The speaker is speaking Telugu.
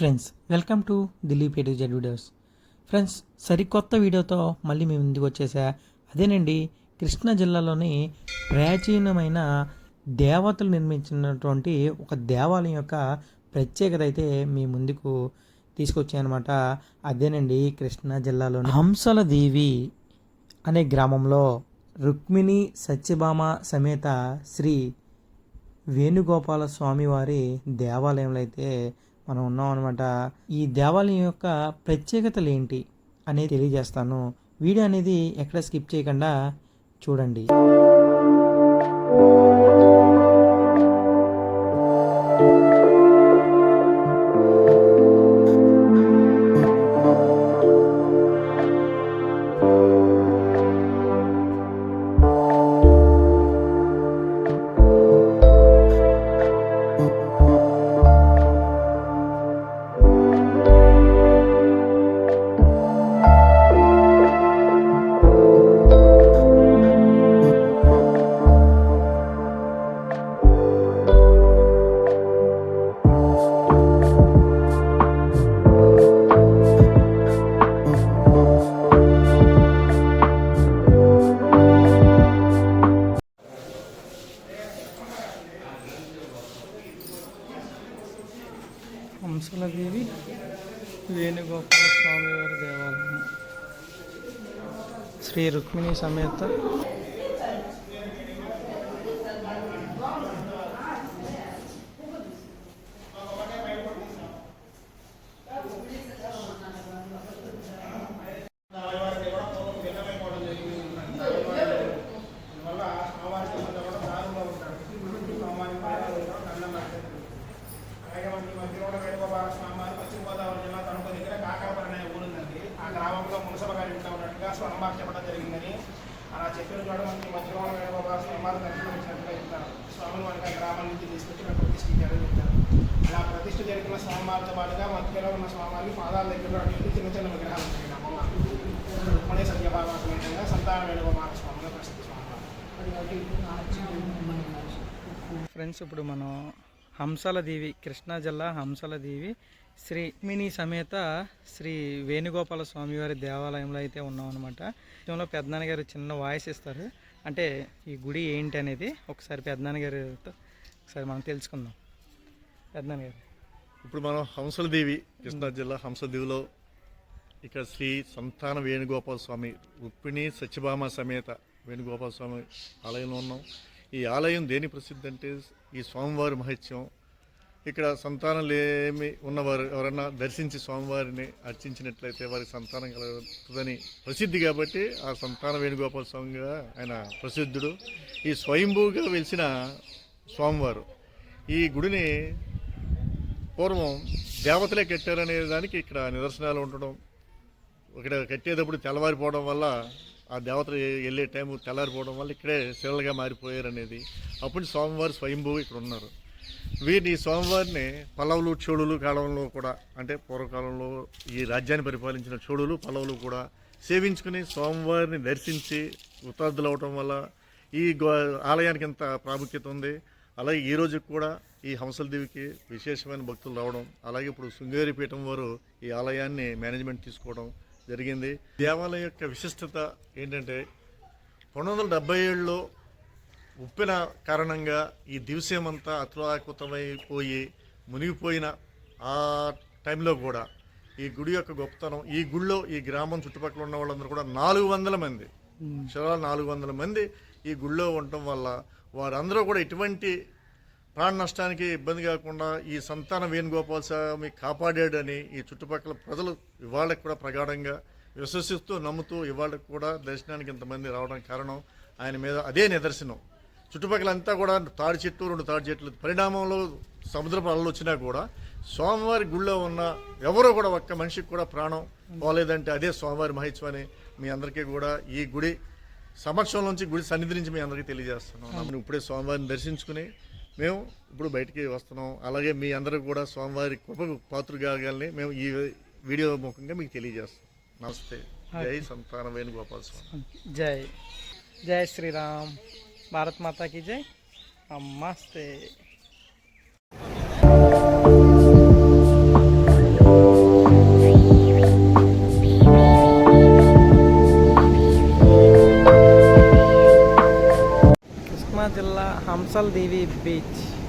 ఫ్రెండ్స్ వెల్కమ్ టు దిలీప్ ఎటు జెడ్ వీడియోస్ ఫ్రెండ్స్ సరికొత్త వీడియోతో మళ్ళీ మేము ముందుకు వచ్చేసా. అదేనండి కృష్ణా జిల్లాలోని ప్రాచీనమైన దేవతలు నిర్మించినటువంటి ఒక దేవాలయం యొక్క ప్రత్యేకత అయితే మీ ముందుకు తీసుకొచ్చాయనమాట అదేనండి కృష్ణా జిల్లాలోని హంసల దేవి అనే గ్రామంలో రుక్మిణి సత్యభామ సమేత శ్రీ వేణుగోపాల స్వామివారి దేవాలయంలో అయితే మనం ఉన్నాం అనమాట ఈ దేవాలయం యొక్క ప్రత్యేకతలు ఏంటి అనేది తెలియజేస్తాను. వీడియో అనేది ఎక్కడ స్కిప్ చేయకుండా చూడండి. దేవి వేణుగోపాల స్వామి వారి దేవాలయం. శ్రీ రుక్మిణి సమేత అలాగే మనకి మధ్యలో వేణుగోపాల స్వామి వారు పశ్చిమ గోదావరి జిల్లా తణుకు దగ్గర కాకాపురం అనే ఊరుందండి ఆ గ్రామంలో మునసభ గారి ఇంట్లో ఉన్నట్టుగా చెప్పడం జరిగిందని. అలా చెప్పిన చోట మనకి మధ్యలో వేణుగోపాల స్వామివారు దర్శనం ఇచ్చినట్టుగా చెప్తారు. స్వామిని మనకి ఆ గ్రామం నుంచి తీసుకొచ్చి ఇక్కడ ప్రతిష్ఠించారని చెప్తారు. అలా ప్రతిష్ఠ జరిగిన స్వామివారితో పాటుగా మధ్యలో ఉన్న స్వామివారిని పాదాల దగ్గర చిన్న చిన్న విగ్రహాలు ఉంటాయి గ్రామంలో రుక్మణి సత్యభామ సమేతంగా సంతాన వేణుగోపాల స్వామిగా ప్రసిద్ధి స్వామివారు. ఫ్రెండ్స్ ఇప్పుడు మనం హంసల దేవి కృష్ణా జిల్లా హంసల దేవి శ్రీ మినీ సమేత శ్రీ వేణుగోపాల స్వామివారి దేవాలయంలో అయితే ఉన్నాం అనమాట విషయంలో పెద్దనాన్న గారు చిన్న వాయిస్ ఇస్తారు. అంటే ఈ గుడి ఏంటి అనేది ఒకసారి పెద్దనాన్నగారితో ఒకసారి మనం తెలుసుకుందాం. పెద్దనాన్నగారు ఇప్పుడు మనం హంసలదేవి కృష్ణా జిల్లా హంసదేవిలో ఇక్కడ శ్రీ సంతాన వేణుగోపాల స్వామి ఉప్పిణి సత్యభామ సమేత వేణుగోపాల స్వామి ఆలయంలో ఉన్నాం. ఈ ఆలయం దేని ప్రసిద్ధి అంటే ఈ స్వామివారి మహత్యం ఇక్కడ సంతానం లేమి ఉన్నవారు ఎవరన్నా దర్శించి స్వామివారిని అర్చించినట్లయితే వారికి సంతానం కలుగుతుందని ప్రసిద్ధి కాబట్టి ఆ సంతాన వేణుగోపాల స్వామిగా ఆయన ప్రసిద్ధుడు. ఈ స్వయంభూగా వెలిసిన స్వామివారు ఈ గుడిని పూర్వం దేవతలే కట్టారనే దానికి ఇక్కడ నిదర్శనాలు ఉండడం ఇక్కడ కట్టేటప్పుడు తెల్లవారిపోవడం వల్ల ఆ దేవతలు వెళ్ళే టైం తెల్లారిపోవడం వల్ల ఇక్కడే శిలలుగా మారిపోయారు అనేది అప్పుడు స్వామివారు స్వయంభూ ఇక్కడ ఉన్నారు. వీరిని స్వామివారిని పల్లవులు చోళులు కాలంలో కూడా అంటే పూర్వకాలంలో ఈ రాజ్యాన్ని పరిపాలించిన చోళులు పల్లవులు కూడా సేవించుకుని స్వామివారిని దర్శించి ఉత్తరార్థులు అవటం వల్ల ఈ గో ఆలయానికి ఎంత ప్రాముఖ్యత ఉంది. అలాగే ఈ రోజుకి కూడా ఈ హంసల దేవికి విశేషమైన భక్తులు రావడం అలాగే ఇప్పుడు శృంగేరి పీఠం వారు ఈ ఆలయాన్ని మేనేజ్మెంట్ తీసుకోవడం జరిగింది. దేవాలయం యొక్క విశిష్టత ఏంటంటే పంతొమ్మిది వందల డెబ్బై ఏడులో ఉప్పిన కారణంగా ఈ దివసేమంతా అతులాకుతమైపోయి మునిగిపోయిన ఆ టైంలో కూడా ఈ గుడి యొక్క గొప్పతనం ఈ గుడిలో ఈ గ్రామం చుట్టుపక్కల ఉన్న వాళ్ళందరూ కూడా నాలుగు వందల మంది. సుమారు నాలుగు వందల మంది ఈ గుడిలో ఉండటం వల్ల వారందరూ కూడా ఎటువంటి ప్రాణ నష్టానికి ఇబ్బంది కాకుండా ఈ సంతాన వేణుగోపాల స్వామి కాపాడాడని ఈ చుట్టుపక్కల ప్రజలు ఇవాళకి కూడా ప్రగాఢంగా విశ్వసిస్తూ నమ్ముతూ ఇవాళకి కూడా దర్శనానికి ఇంతమంది రావడానికి కారణం ఆయన మీద అదే నిదర్శనం. చుట్టుపక్కల అంతా కూడా తాడి చెట్టు రెండు తాడి చెట్లు. పరిణామంలో సముద్రపు అలలు వచ్చినా కూడా స్వామివారి గుళ్ళో ఉన్న ఎవరో కూడా ఒక్క మనిషికి కూడా ప్రాణం పోలేదంటే అదే స్వామివారి మహత్యం అని మీ అందరికీ కూడా ఈ గుడి సమక్షం నుంచి గుడి సన్నిధి నుంచి మీ అందరికీ తెలియజేస్తున్నాం. మనం ఇప్పుడే స్వామివారిని దర్శించుకుని మేము ఇప్పుడు బయటికి వస్తున్నాం. అలాగే మీ అందరూ కూడా స్వామివారి కృపకు పాత్ర కాగాలని మేము ఈ వీడియో ముఖంగా మీకు తెలియజేస్తాం నమస్తే. జై సంతాన వేణుగోపాల స్వామి జై. జై శ్రీరామ్. भारत माता की जय। नमस्ते। जिला हमसल देवी बीच।